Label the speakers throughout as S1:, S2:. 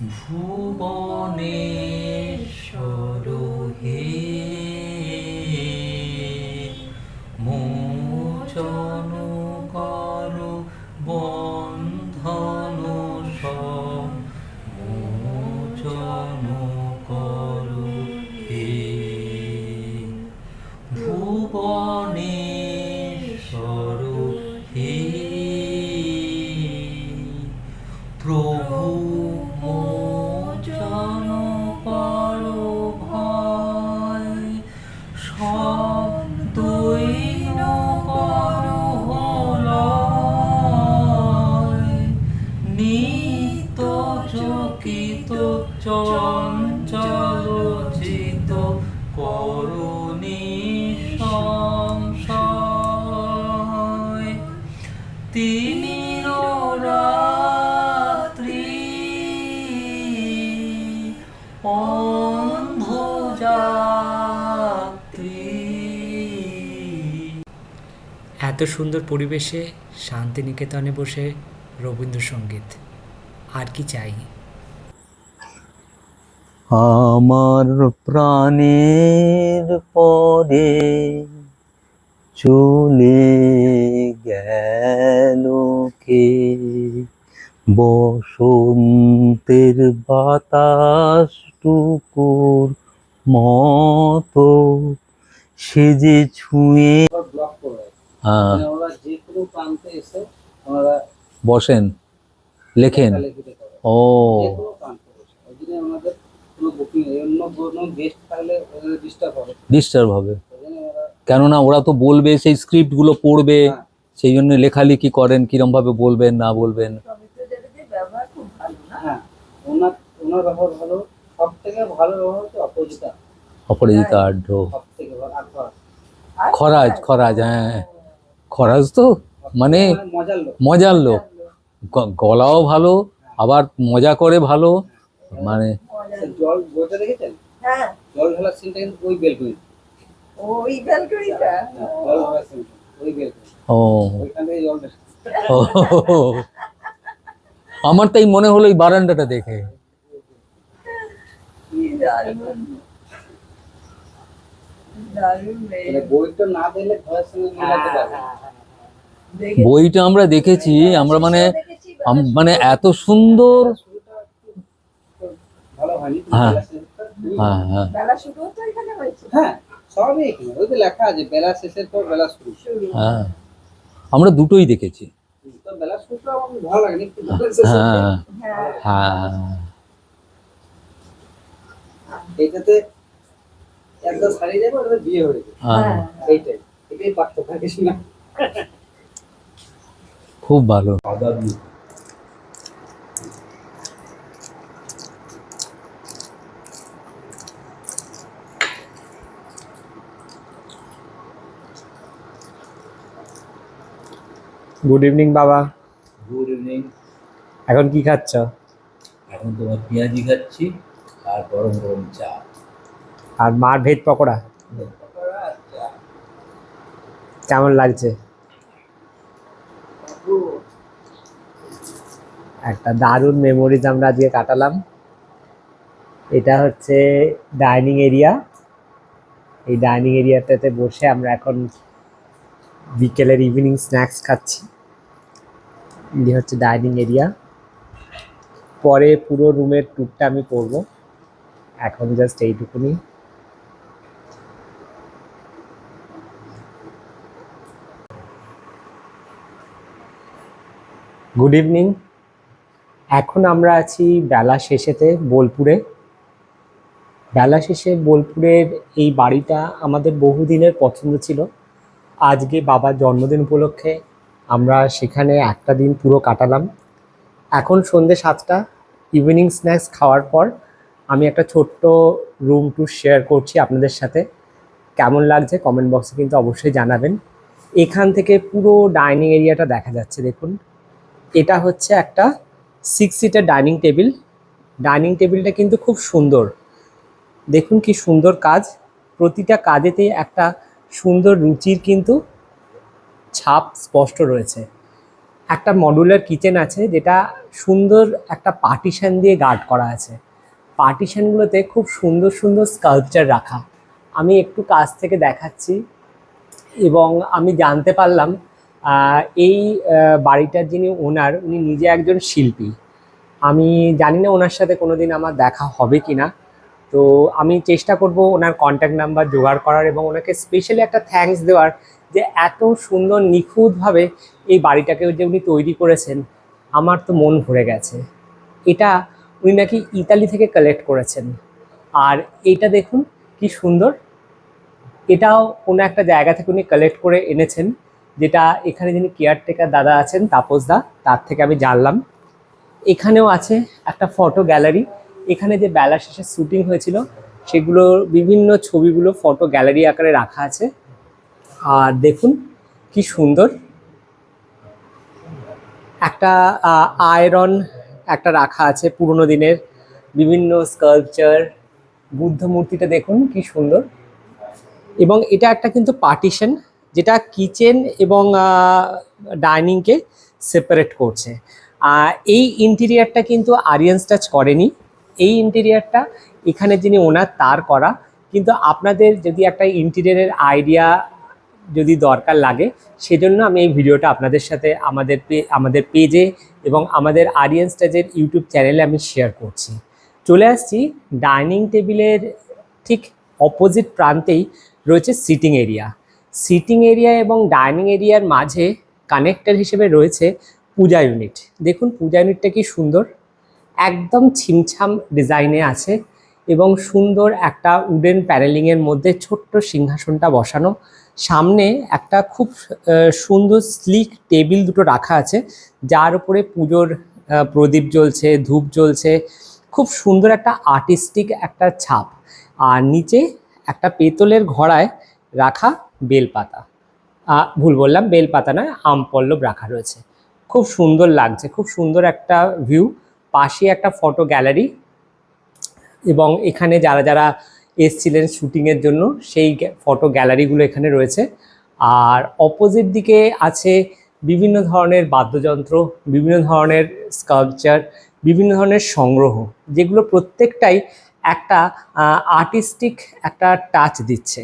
S1: ভুবনেশ্বর হে মোচন
S2: এত সুন্দর পরিবেশে শান্তিনিকেতনে বসে রবীন্দ্রসঙ্গীত। আর কি চাই?
S1: আমার প্রাণের পরে চলে গেল কে? বসন্তের বাতাস টুকুর মতো সে যে ছুঁয়ে হ্যাঁ।
S3: মানে
S1: বসেন লেখেন। ও।
S3: ডিস্টার্ব হবে।
S1: ডিস্টার্ব হবে।
S3: ওই জন্য ওরা
S1: কেননা ওরা তো বলবে সেই স্ক্রিপ্টগুলো পড়বে
S3: হ্যাঁ।
S1: সেই জন্য লেখালেখি করেন কিরম ভাবে বলবেন না বলবেন।
S3: হ্যাঁ।
S1: অপরাজিতা আঢ্য
S3: সব থেকে ভালো আগ্রহ।
S1: খরাজ খরাজ হ্যাঁ। খরাজ তো? মানে
S3: মজার লোক।
S1: গলাও ভালো আবার মজা করে ভালো মানে
S3: জল দেখেছেন?
S4: হ্যাঁ।
S3: জল ঢালার সিনটা কিন্তু ওই বেলকুনি।
S4: ওই ব্যালকনিটা
S3: জল ঢালার সিন ওই বেলকুনি।
S1: ও।
S3: ওইখান থেকে জল
S1: আমার তাই মনে হলো এই বারান্দাটা দেখে।
S4: কি
S3: বইটা না দিলে ঘরের সঙ্গে মেলাতে পারবে না।
S4: দেখে-
S1: বইটা আমরা দেখেছি আমরা মানে মানে এত সুন্দর হ্যাঁ। হ্যাঁ। হ্যাঁ
S4: বেলা শুরু তো এখানে হয়েছে।
S3: হ্যাঁ সবই এখানে। ওই তো লেখা আছে বেলা শেষের পর বেলা শুরু।
S4: শুরু।
S1: হ্যাঁ। আমরা দুটোই দেখেছি। হ্যাঁ।
S4: হ্যাঁ।
S1: হ্যাঁ।
S3: এইটাতে একদম সারিয়ে যাবে ওটাতে বিয়ে হয়ে যাবে।
S1: হ্যাঁ।
S3: এইটাই এটাই পার্থক্য কিছু না।
S1: খুব ভালো।
S2: গুড ইভিনিং বাবা।
S1: গুড ইভিনিং
S2: এখন কি খাচ্ছ?
S1: এখন তোমার পেঁয়াজি খাচ্ছি আর গরম গরম চা।
S2: আর মার ভেজ পকোড়া। কেমন লাগছে? একটা দারুণ মেমোরিজ আমরা আজকে কাটালাম। এটা হচ্ছে ডাইনিং এরিয়া এই ডাইনিং এরিয়াটাতে বসে আমরা এখন বিকেলের ইভিনিং স্ন্যাক্স খাচ্ছি। এই হচ্ছে ডাইনিং এরিয়া পরে পুরো রুমের ট্যুরটা আমি করব। এখন জাস্ট এইটুকুনি। গুড ইভিনিং এখন আমরা আছি বেলা শেষেতে বোলপুরে। বেলা শেষে বোলপুরের এই বাড়িটা আমাদের বহুদিনের পছন্দ ছিল। আজকে বাবার জন্মদিন উপলক্ষে আমরা সেখানে একটা দিন পুরো কাটালাম। এখন সন্ধে সাতটা ইভিনিং স্ন্যাক্স খাওয়ার পর আমি একটা ছোট্ট রুম ট্যুর শেয়ার করছি আপনাদের সাথে। কেমন লাগছে কমেন্ট বক্সে কিন্তু অবশ্যই জানাবেন। এখান থেকে পুরো ডাইনিং এরিয়াটা দেখা যাচ্ছে, দেখুন। এটা হচ্ছে একটা সিক্স সিটের ডাইনিং টেবিল ডাইনিং টেবিলটা কিন্তু খুব সুন্দর। দেখুন কি সুন্দর কাজ। প্রতিটা কাজেতেই একটা সুন্দর রুচির কিন্তু ছাপ স্পষ্ট রয়েছে। একটা মডুলার কিচেন আছে যেটা সুন্দর একটা পার্টিশন দিয়ে গার্ড করা আছে। পার্টিশানগুলোতে খুব সুন্দর সুন্দর স্কাল্পচার রাখা। আমি একটু কাছ থেকে দেখাচ্ছি এবং আমি জানতে পারলাম এই বাড়িটার যিনি ওনার, উনি নিজে একজন শিল্পী। আমি জানি না ওনার সাথে কোনোদিন আমার দেখা হবে কি না তো আমি চেষ্টা করব ওনার কন্ট্যাক্ট নাম্বার জোগাড় করার এবং ওনাকে স্পেশালি একটা থ্যাঙ্কস দেওয়ার যে এত সুন্দর, নিখুঁতভাবে এই বাড়িটাকে যে উনি তৈরি করেছেন, আমার তো মন ভরে গেছে। এটা উনি নাকি ইতালি থেকে কালেক্ট করেছেন। আর এটা দেখুন, কি সুন্দর। এটাও কোনো একটা জায়গা থেকে উনি কালেক্ট করে এনেছেন। যেটা এখানে যিনি কেয়ারটেকার দাদা আছেন, তাপস দা, তার থেকে আমি জানলাম। এখানেও আছে একটা ফটো গ্যালারি এখানে যে বেলা শেষে শ্যুটিং হয়েছিল সেগুলোর বিভিন্ন ছবিগুলো ফটো গ্যালারি আকারে রাখা আছে। আর দেখুন, কি সুন্দর। একটা আয়রন একটা রাখা আছে পুরোনো দিনের। বিভিন্ন স্কাল্পচার বুদ্ধ মূর্তিটা দেখুন, কি সুন্দর। এবং এটা একটা কিন্তু পার্টিশন যেটা কিচেন এবং ডাইনিংকে সেপারেট করছে। এই ইন্টেরিয়ারটা কিন্তু আরিয়ান টাচ করেনি। এই ইন্টেরিয়ারটা এখানে যিনি ওনার, তার করা। কিন্তু আপনাদের যদি একটা ইন্টেরিয়ারের আইডিয়া যদি দরকার লাগে, সেজন্য আমি এই ভিডিওটা আপনাদের সাথে আমাদের আমাদের পেজে এবং আমাদের আরিয়ান স্টাজের ইউটিউব চ্যানেলে আমি শেয়ার করছি। চলে আসছি, ডাইনিং টেবিলের ঠিক অপোজিট প্রান্তেই রয়েছে সিটিং এরিয়া সিটিং এরিয়া এবং ডাইনিং এরিয়ার মাঝে কানেক্টর হিসেবে রয়েছে পূজা ইউনিট দেখুন পূজা ইউনিটটা কি সুন্দর। একদম ছিমছাম ডিজাইনে আছে এবং সুন্দর একটা উডেন প্যানেলিংয়ের মধ্যে ছোট্ট সিংহাসনটা বসানো। সামনে একটা খুব সুন্দর স্লিক টেবিল দুটো রাখা আছে, যার উপরে পুজোর প্রদীপ জ্বলছে, ধূপ জ্বলছে। খুব সুন্দর একটা আর্টিস্টিক একটা ছাপ। আর নিচে একটা পেতলের ঘড়ায় রাখা বেলপাতা। ভুল বললাম, বেলপাতা নয়, আম পল্লব রাখা রয়েছে। খুব সুন্দর লাগছে, খুব সুন্দর একটা ভিউ পাশে একটা ফটো গ্যালারি এবং এখানে যারা যারা এসছিলেন শুটিংয়ের জন্য, সেই ফটো গ্যালারিগুলো এখানে রয়েছে। আর অপোজিট দিকে আছে বিভিন্ন ধরনের বাদ্যযন্ত্র, বিভিন্ন ধরনের স্কাল্পচার বিভিন্ন ধরনের সংগ্রহ, যেগুলো প্রত্যেকটাই একটা আর্টিস্টিক একটা টাচ দিচ্ছে।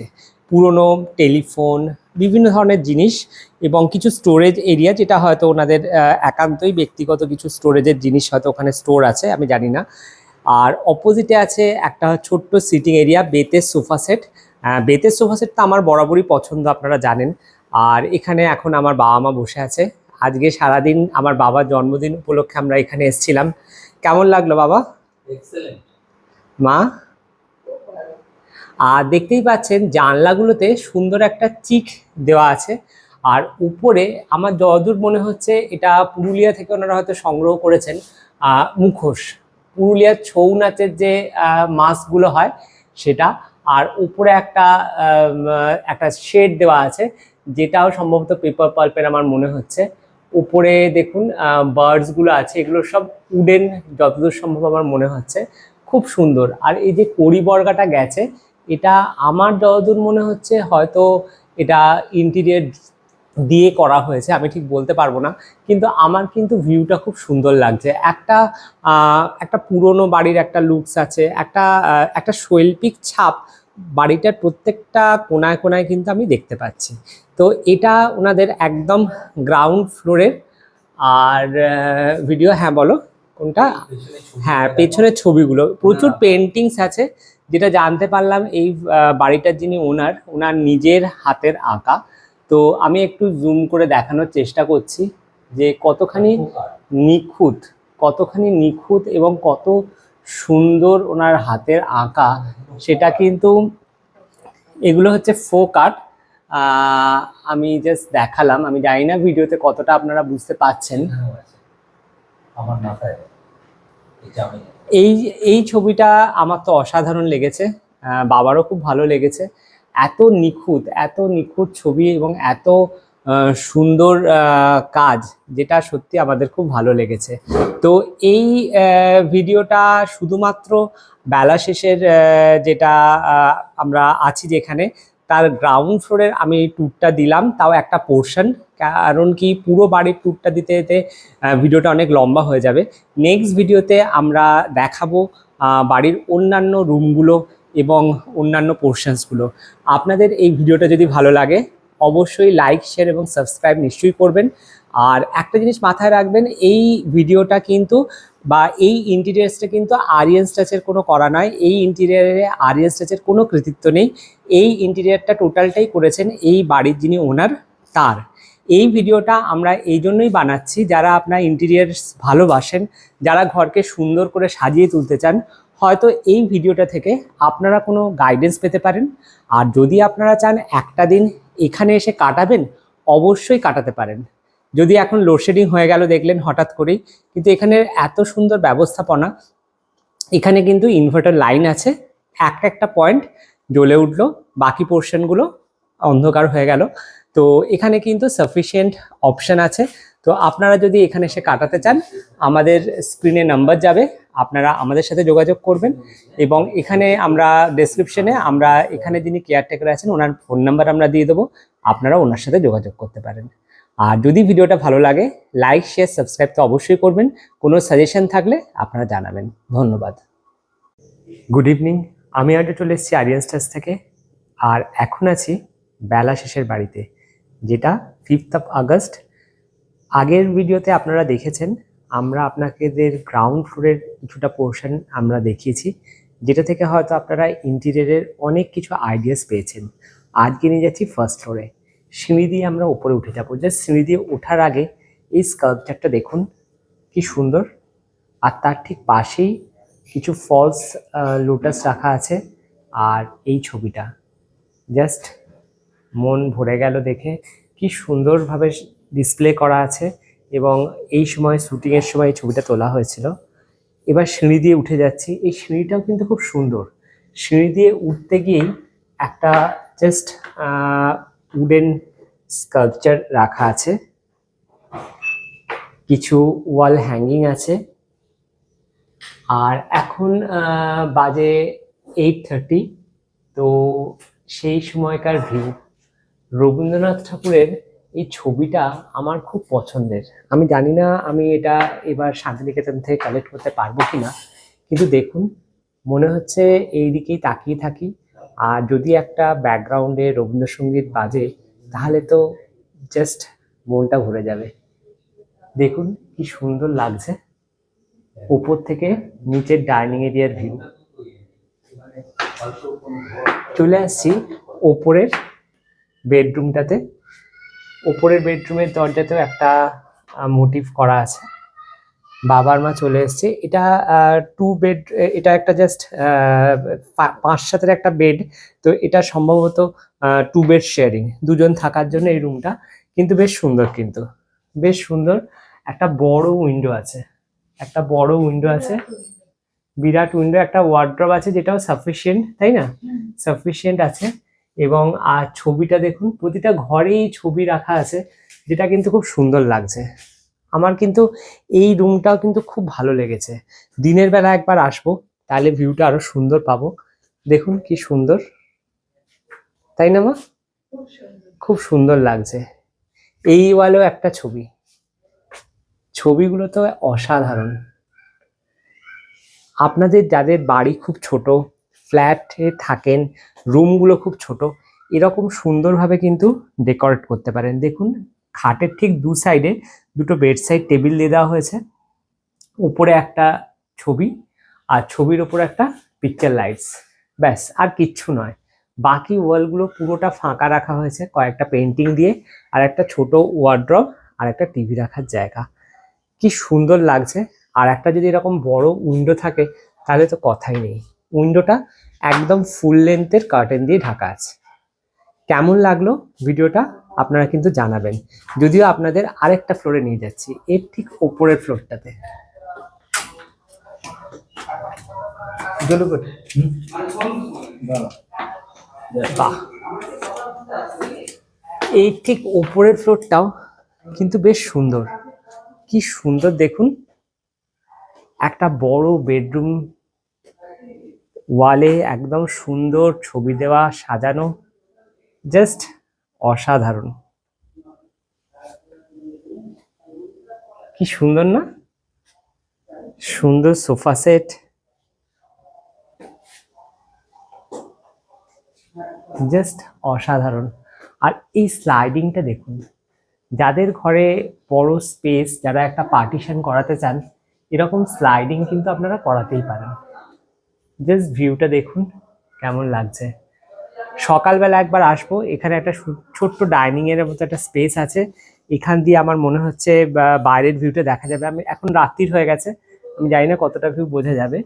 S2: পুরনো টেলিফোন বিভিন্ন ধরনের জিনিস এবং কিছু স্টোরেজ এরিয়া যেটা হয়তো ওনাদের একান্তই ব্যক্তিগত কিছু স্টোরেজের জিনিস হয়তো ওখানে স্টোর আছে আমি জানি না। আর অপোজিটে আছে একটা ছোট্ট সিটিং এরিয়া বেতের সোফা সেট বেতের সোফা সেট তো আমার বরাবরই পছন্দ আপনারা জানেন। আর এখানে এখন আমার বাবা মা বসে আছে। আজকে সারাদিন আমার বাবার জন্মদিন উপলক্ষে আমরা এখানে এসেছিলাম। কেমন লাগল বাবা?
S1: এক্সেলেন্ট
S2: মা? আর দেখতেই পাচ্ছেন জানলাগুলোতে সুন্দর একটা চিক দেওয়া আছে। আর উপরে আমার যতদূর মনে হচ্ছে এটা পুরুলিয়া থেকে ওনারা হয়তো সংগ্রহ করেছেন মুখোশ। পুরুলিয়ার ছৌ নাচের যে মাস্কগুলো হয় সেটা। আর উপরে একটা একটা শেড দেওয়া আছে, যেটাও সম্ভবত পেপার পাল্পের আমার মনে হচ্ছে। উপরে দেখুন বার্ডসগুলো আছে, এগুলো সব উডেন, যতদূর সম্ভব আমার মনে হচ্ছে। খুব সুন্দর। আর এই যে কড়িবর্গাটা গেছে এটা আমার যতদূর মনে হচ্ছে হয়তো এটা ইন্টেরিয়ার দিয়ে করা হয়েছে আমি ঠিক বলতে পারব না। কিন্তু আমার কিন্তু ভিউটা খুব সুন্দর লাগছে। একটা একটা পুরনো বাড়ির একটা লুকস আছে একটা একটা শৈল্পিক ছাপ বাড়িটার প্রত্যেকটা কোনায় কোনায় কিন্তু আমি দেখতে পাচ্ছি। তো এটা ওনাদের একদম গ্রাউন্ড ফ্লোরের আর ভিডিও হ্যাঁ বলো কোনটা? হ্যাঁ পেছনের ছবিগুলো। প্রচুর পেন্টিংস আছে। যেটা জানতে পারলাম এই বাড়িটার যিনি ওনার ওনার নিজের হাতের আঁকা। তো আমি একটু জুম করে দেখানোর চেষ্টা করছি যে কতখানি নিখুঁত কতখানি নিখুঁত এবং কত সুন্দর ওনার হাতের আঁকা। সেটা কিন্তু এগুলো হচ্ছে ফোক আর্ট আমি জাস্ট দেখালাম। আমি জানি না ভিডিওতে কতটা আপনারা বুঝতে পাচ্ছেন
S1: আমার মাথায়
S2: এই এই ছবিটা আমার তো অসাধারণ লেগেছে বাবারও খুব ভালো লেগেছে। এত নিখুঁত এত নিখুঁত ছবি এবং এত সুন্দর কাজ যেটা সত্যি আমাদের খুব ভালো লেগেছে। তো এই ভিডিওটা শুধুমাত্র বেলা শেষের যেটা আমরা আছি যেখানে, তার গ্রাউন্ড ফ্লোরের আমি ট্যুরটা দিলাম, তাও একটা পোর্শন কারণ কি পুরো বাড়ির ট্যুরটা দিতে দিতে ভিডিওটা অনেক লম্বা হয়ে যাবে। নেক্সট ভিডিওতে আমরা দেখাবো বাড়ির অন্যান্য রুমগুলো এবং অন্যান্য পোর্শনসগুলো আপনাদের এই ভিডিওটা যদি ভালো লাগে, অবশ্যই লাইক শেয়ার এবং সাবস্ক্রাইব নিশ্চয়ই করবেন। আর একটা জিনিস মাথায় রাখবেন, এই ভিডিওটা কিন্তু বা এই ইন্টিরিয়ার্সটা কিন্তু আরিয়ান স্টাচের কোনো করা নয়। এই ইন্টিরিয়ারে আরিয়ান স্টাচের কোনো কৃতিত্ব নেই। এই ইন্টিরিয়ারটা টোটালটাই করেছেন এই বাড়ির যিনি ওনার তার। এই ভিডিওটা আমরা এই জন্যই বানাচ্ছি, যারা আপনার ইন্টিরিয়ার্স ভালোবাসেন, যারা ঘরকে সুন্দর করে সাজিয়ে তুলতে চান, হয়তো এই ভিডিওটা থেকে আপনারা কোনো গাইডেন্স পেতে পারেন। আর যদি আপনারা চান একটা দিন এখানে এসে কাটাবেন, অবশ্যই কাটাতে পারেন। যদি এখন লোডশেডিং হয়ে গেল দেখলেন হঠাৎ করেই, কিন্তু এখানে এত সুন্দর ব্যবস্থাপনা, এখানে কিন্তু ইনভার্টার লাইন আছে, এক একটা পয়েন্ট জ্বলে উঠল, বাকি পোর্শনগুলো অন্ধকার হয়ে গেল। তো এখানে কিন্তু সাফিসিয়েন্ট অপশন আছে। তো আপনারা যদি এখানে এসে কাটাতে চান, আমাদের স্ক্রিনে নাম্বার যাবে, আপনারা আমাদের সাথে যোগাযোগ করবেন এবং এখানে আমরা ডেসক্রিপশনে আমরা এখানে যিনি কেয়ারটেকার আছেন, ওনার ফোন নাম্বার আমরা দিয়ে দেবো, আপনারা ওনার সাথে যোগাযোগ করতে পারেন। আর যদি ভিডিওটা ভালো লাগে লাইক শেয়ার সাবস্ক্রাইব তো অবশ্যই করবেন। কোনো সাজেশন থাকলে আপনারা জানাবেন। ধন্যবাদ। গুড ইভিনিং আমি আগে চলে এসেছি আরিয়ান স্টার্স থেকে, আর এখন আছি বেলা শেষের বাড়িতে। যেটা ফিফথ অফ আগস্ট আগের ভিডিওতে আপনারা দেখেছেন, আমরা আপনাদের গ্রাউন্ড ফ্লোরের কিছুটা পোর্শন আমরা দেখিয়েছি, যেটা থেকে হয়তো আপনারা ইন্টিরিয়ারের অনেক কিছু আইডিয়াস পেয়েছেন। আজকে নিয়ে যাচ্ছি ফার্স্ট ফ্লোরে সিঁড়ি দিয়ে আমরা উপরে উঠে যাব। জাস্ট সিঁড়ি দিয়ে ওঠার আগে এই স্কাল্পচারটা দেখুন, কি সুন্দর। আর তার ঠিক পাশেই কিছু ফলস লোটাস রাখা আছে। আর এই ছবিটা। জাস্ট মন ভরে গেল দেখে। কি সুন্দরভাবে ডিসপ্লে করা আছে এবং এই সময় শুটিংয়ের সময় এই ছবিটা তোলা হয়েছিল। এবার সিঁড়ি দিয়ে উঠে যাচ্ছি। এই সিঁড়িটাও কিন্তু খুব সুন্দর। সিঁড়ি দিয়ে উঠতে গিয়েই একটা জাস্ট উডেন স্কাল্পচার রাখা আছে। কিছু ওয়াল হ্যাঙ্গিং আছে। আর এখন বাজে এইট থার্টি তো সেই সময়কার ভিউ রবীন্দ্রনাথ ঠাকুরের এই ছবিটা আমার খুব পছন্দের। আমি জানি না আমি এটা এবার শান্তিনিকেতন থেকে কালেক্ট করতে পারব কি না কিন্তু দেখুন, মনে হচ্ছে এই দিকেই তাকিয়ে থাকি। আর যদি একটা ব্যাকগ্রাউন্ডে রবীন্দ্রসঙ্গীত বাজে, তাহলে তো জাস্ট মনটা ভরে যাবে। দেখুন কি সুন্দর লাগছে। উপর থেকে নিচের ডাইনিং এরিয়ার ভিউ চলে আসছি ওপরের বেডরুমটাতে। ওপরের বেডরুমের দরজাতেও একটা মোটিভ করা আছে। বাবার মা চলে এসছে। এটা টু বেড এটা একটা জাস্ট পাঁচ সাতের একটা বেড তো এটা সম্ভবত টু বেড শেয়ারিং দুজন থাকার জন্য এই রুমটা কিন্তু বেশ সুন্দর কিন্তু। বেশ সুন্দর। একটা বড় উইন্ডো আছে। একটা বড় উইন্ডো আছে। বিরাট উইন্ডো একটা ওয়ার্ড্রপ আছে যেটাও সাফিসিয়েন্ট তাই না? সাফিসিয়েন্ট আছে। এবং আর ছবিটা দেখুন, প্রতিটা ঘরেই ছবি রাখা আছে, যেটা কিন্তু খুব সুন্দর লাগছে। আমার কিন্তু এই রুমটাও কিন্তু খুব ভালো লেগেছে। দিনের বেলা একবার আসব, তাহলে ভিউটা আরও সুন্দর পাবো। দেখুন কি সুন্দর। তাই না, মা?
S4: খুব সুন্দর
S2: লাগছে। এই ওয়ালেও একটা ছবি। ছবিগুলো তো অসাধারণ। আপনাদের, যাদের বাড়ি খুব ছোট ফ্ল্যাটে থাকেন, রুমগুলো খুব ছোট, এরকম সুন্দরভাবে কিন্তু ডেকোরেট করতে পারেন। দেখুন, খাটের ঠিক দু সাইডে দুটো বেড সাইড টেবিল দিয়ে দেওয়া হয়েছে। উপরে একটা ছবি আর ছবির ওপরে একটা পিকচার লাইটস ব্যাস, আর কিচ্ছু নয়। বাকি ওয়ালগুলো পুরোটা ফাঁকা রাখা হয়েছে, কয়েকটা পেন্টিং দিয়ে আর একটা ছোট ওয়ার্ড্রপ আর একটা টিভি রাখার জায়গা। কি সুন্দর লাগছে। আর একটা যদি এরকম বড় উইন্ডো থাকে, তাহলে তো কথাই নেই। উইন্ডোটা একদম ফুল লেন্থের কার্টেন দিয়ে ঢাকা আছে। কেমন লাগল ভিডিওটা? আপনারা কিন্তু জানাবেন। যদিও আপনাদের আরেকটা ফ্লোরে নিয়ে যাচ্ছি, এর ঠিক ওপরের ফ্লোরটাতে বাহ। এই ঠিক ওপরের ফ্লোরটাও কিন্তু বেশ সুন্দর। কি সুন্দর দেখুন। একটা বড় বেডরুম ওয়ালে একদম সুন্দর ছবি দেওয়া, সাজানো জাস্ট অসাধারণ। কি সুন্দর না? সুন্দর সোফা সেট। জাস্ট অসাধারণ। আর এই স্লাইডিংটা দেখুন, যাদের ঘরে বড় স্পেস যারা একটা পার্টিশন করাতে চান, এরকম স্লাইডিং কিন্তু আপনারা করাতেই পারেন। জাস্ট ভিউটা দেখুন, কেমন লাগছে। সকালবেলা একবার আসব, এখানে একটা ছোট্ট ডাইনিং এর মতো একটা স্পেস আছে। এখান দিয়ে আমার মনে হচ্ছে বাইরের ভিউটা দেখা যাবে। আমি এখন রাত্রির হয়ে গেছে, আমি জানি না কতটা ভিউ বোঝা যাবে।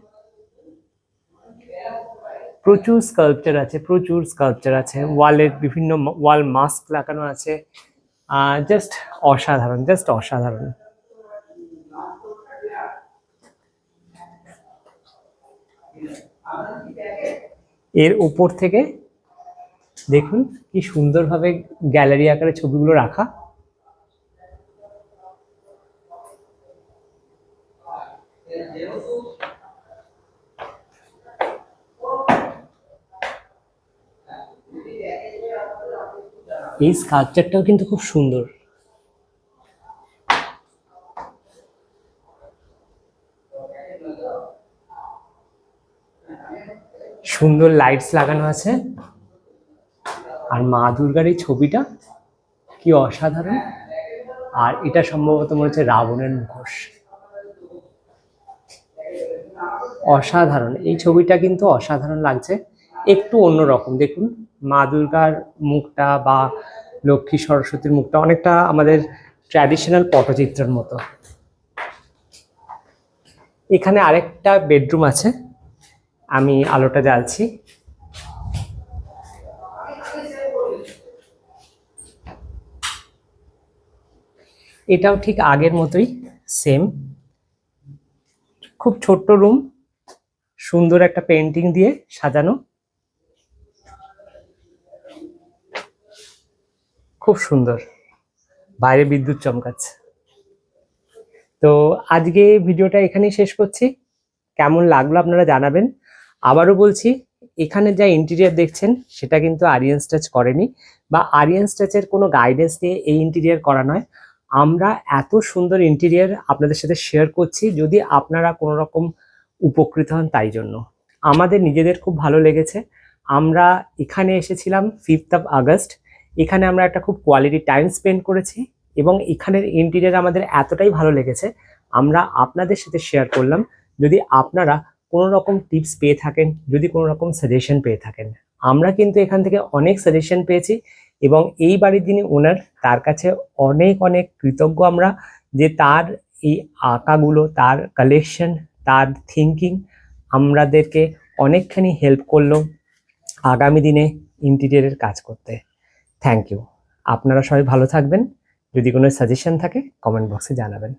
S2: প্রচুর স্কাল্পচার আছে, প্রচুর স্কাল্পচার আছে। ওয়ালের বিভিন্ন ওয়াল মাস্ক লাগানো আছে। জাস্ট অসাধারণ জাস্ট অসাধারণ। এর উপর থেকে দেখুন কি সুন্দরভাবে গ্যালারি আকারে ছবিগুলো রাখা। এই স্কাল্পচারটাও কিন্তু খুব সুন্দর। সুন্দর লাইটস লাগানো আছে। আর মা দুর্গার এই ছবিটা কি অসাধারণ। আর এটা সম্ভবত মনে হচ্ছে রাবণের মুখোশ। অসাধারণ। এই ছবিটা কিন্তু অসাধারণ লাগছে। একটু অন্যরকম। দেখুন, মা দুর্গার মুখটা বা লক্ষ্মী সরস্বতীর মুখটা অনেকটা আমাদের ট্র্যাডিশনাল পটচিত্রের মতো। এখানে আরেকটা বেডরুম আছে। আমি আলোটা জ্বালছি। এটাও ঠিক আগের মতোই সেম খুব ছোট্ট রুম সুন্দর একটা পেন্টিং দিয়ে সাজানো। খুব সুন্দর, বাইরে বিদ্যুৎ চমকাচ্ছে। তো আজকে ভিডিওটা এখানেই শেষ করছি। কেমন লাগল আপনারা জানাবেন। আবারও বলছি, এখানে যা ইন্টেরিয়ার দেখছেন, সেটা কিন্তু আরিয়ান স্টাচ করেনি বা আরিয়ান স্টাচের কোনো গাইডেন্স নিয়ে এই ইন্টেরিয়ার করা নয়। আমরা এত সুন্দর ইন্টেরিয়ার আপনাদের সাথে শেয়ার করছি, যদি আপনারা কোনো রকম উপকৃত হন তাই জন্য। আমাদের নিজেদের খুব ভালো লেগেছে। আমরা এখানে এসেছিলাম ফিফথ অফ আগস্ট এখানে আমরা একটা খুব কোয়ালিটি টাইম স্পেন্ড করেছি এবং এখানের ইন্টেরিয়ার আমাদের এতটাই ভালো লেগেছে। আমরা আপনাদের সাথে শেয়ার করলাম। যদি আপনারা কোনো রকম টিপস পেয়ে থাকেন, যদি কোনো রকম সাজেশন পেয়ে থাকেন। আমরা কিন্তু এখান থেকে অনেক সাজেশন পেয়েছি এবং এই বাড়ির যিনি ওনার তার কাছে অনেক অনেক কৃতজ্ঞ আমরা যে তার এই আঁকাগুলো, তার কালেকশন তার থিঙ্কিং আমাদেরকে অনেকখানি হেল্প করল আগামী দিনে ইন্টিরিয়ারের কাজ করতে। থ্যাংক ইউ আপনারা সবাই ভালো থাকবেন। যদি কোনো সাজেশন থাকে কমেন্ট বক্সে জানাবেন।